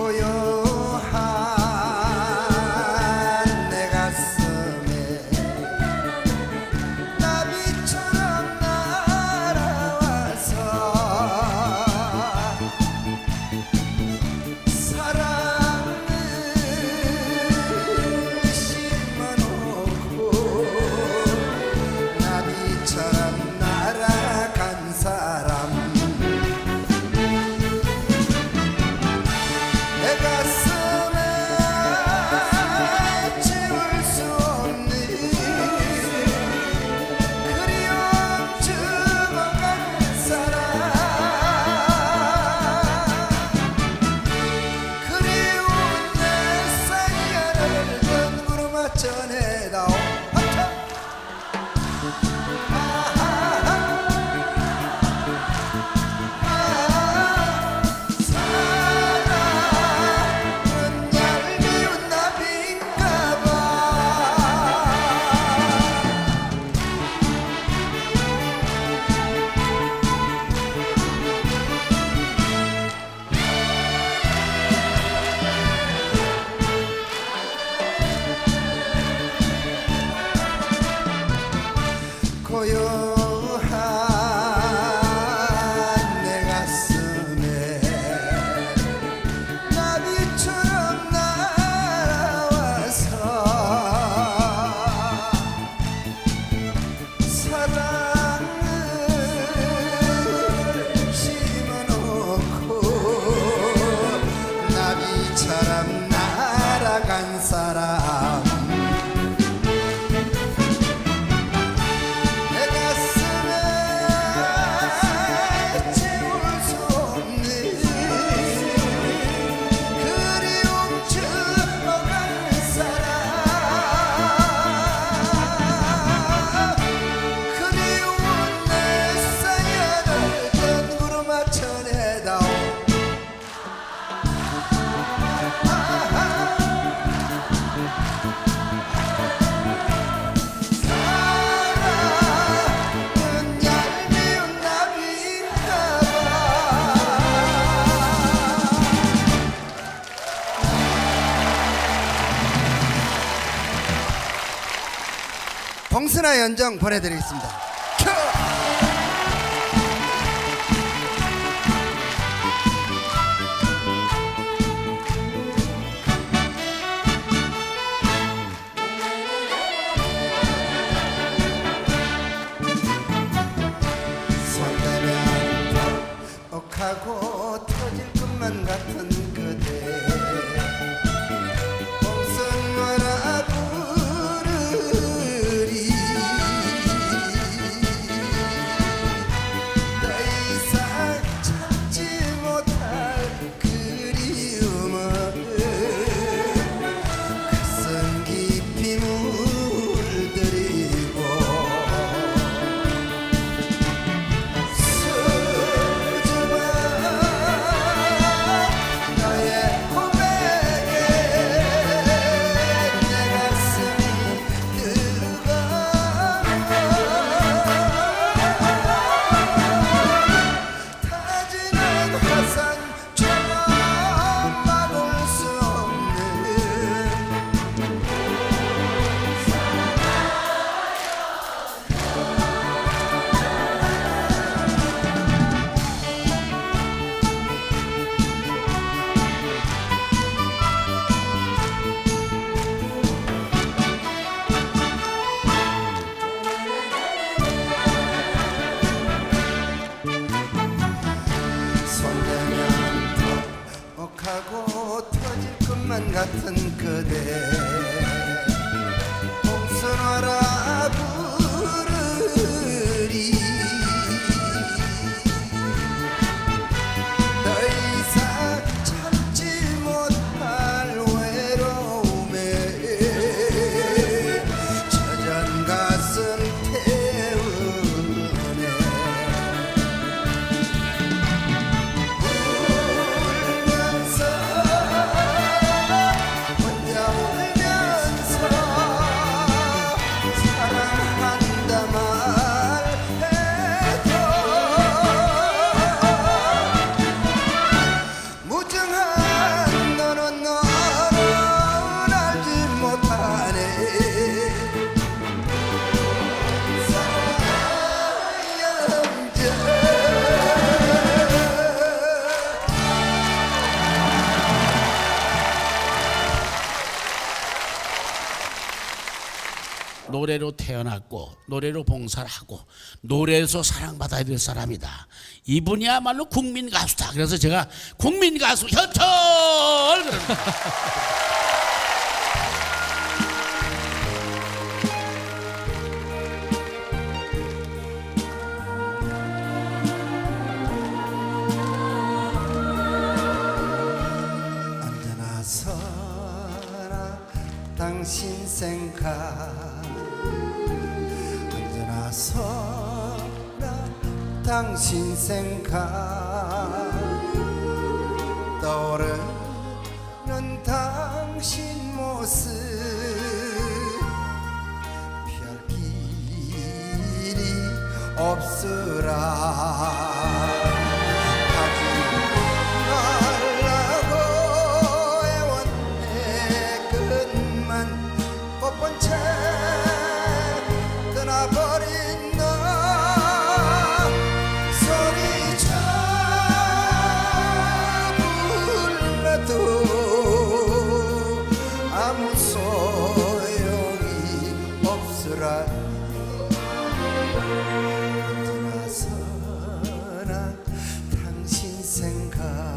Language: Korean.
koyar 홍순아 연정 보내드리겠습니다. 노래로 태어났고 노래로 봉사를 하고 노래에서 사랑받아야 될 사람이다. 이분이야말로 국민 가수다. 그래서 제가 국민 가수 현철 당신 생각 언제나 서라 당신 생각. 떠오르는 당신 모습. 피할 길이 없으라 sinker.